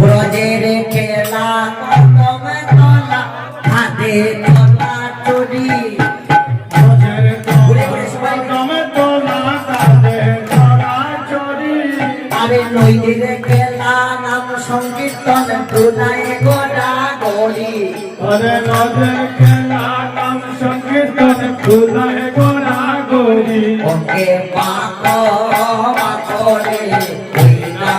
ব্রজের খেলা কদম তলা, হাতে তলা চুরি। আরে নইদের খেলা নাম সংকীর্তন দুনায় গোড়া গড়ি ওরে রোজের খেলা নাম সংকীর্তন, দুলায় গোড়া গড়ি। ওকে পাক পাকরে ওই না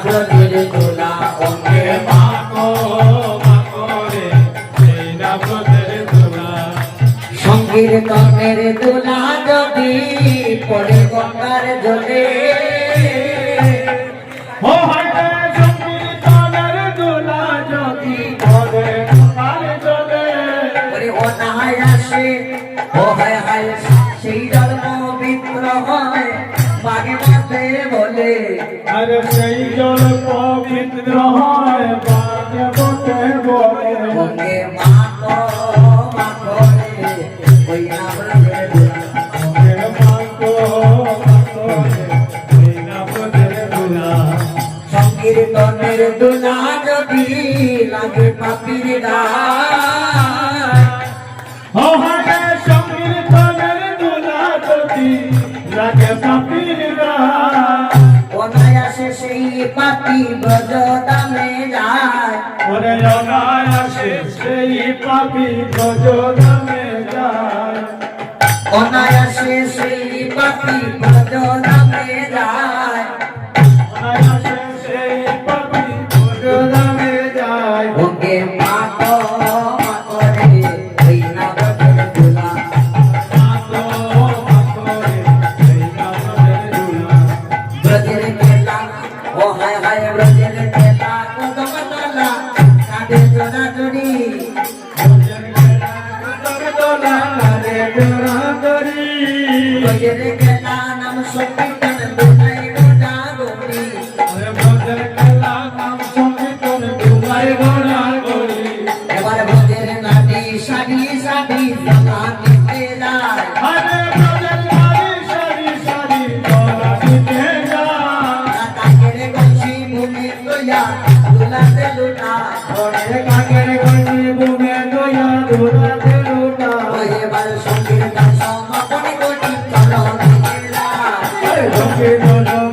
সংকীর্তনের দোলা যদি পড়ে গঙ্গার জলে। ওরে ও হায় হায় সেই জন্ম মিত্র হয় মাঝে বলে আরে সেই জল পবিত্র দোলা যদি লাগে পাপির ও হাটে সংকীর্তনের দোলা যদি লাগে পাপির। অনায়াসে সেই পাপি ব্রজ দামে যায় ওরে আসে সেই পাপি গজদামে যায় অনায়াসে সেই পাপি ব্রজ ও হায় হায় ব্রজের খেলা কদম লইয়া দুলাতে লুটা ওরে কাকের গঞ্জি বুমে দয়া দোলাতে লুটা। ওই এবার সংকীর্তন সমাপন করি চলো নিতে যায় লোকে দোলো মাবল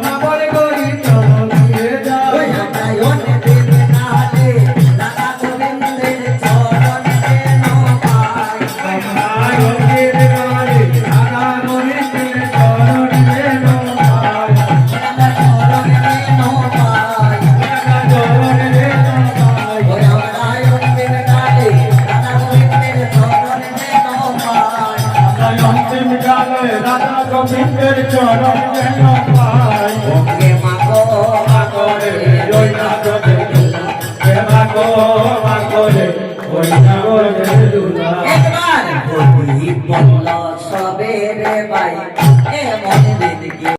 আমরা অন্তিম রাধা গোবিন্দের চরণ যেন পাই। ওকে মাগো মাগো রে ওই না তোদের হে মাগো মাগো রে, ওই না তোদের একবার বলি বলল সবে রে ভাই